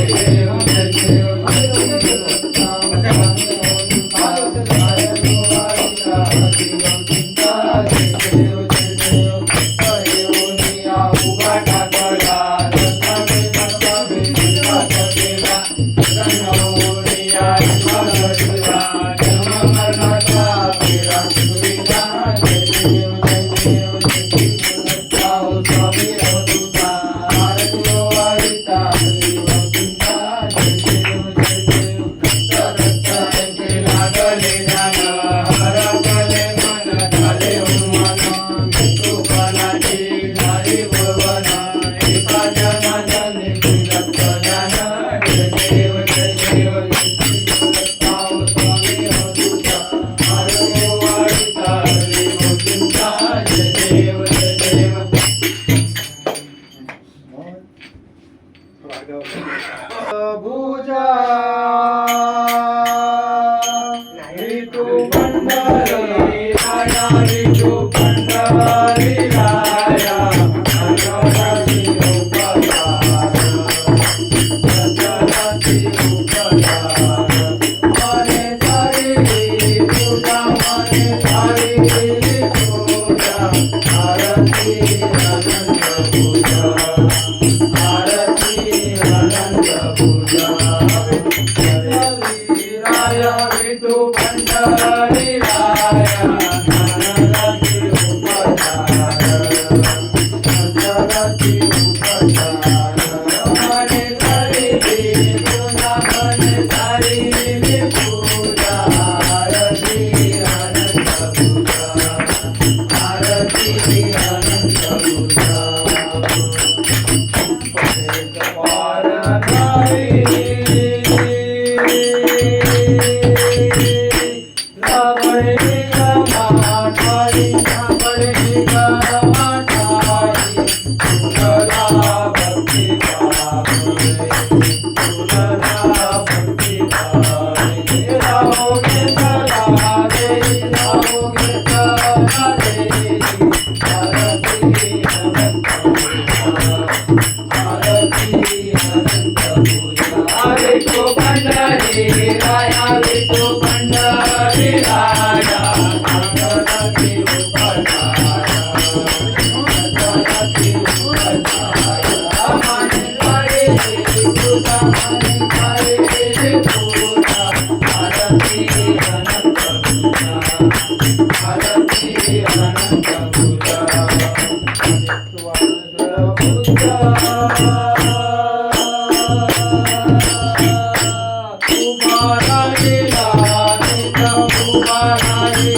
Thank you. देवा मी तो पंडित लागा देवा मी तो पंडित लागा भजलाची गुण गाया मानेवरी ती दुजावरी सारे हरे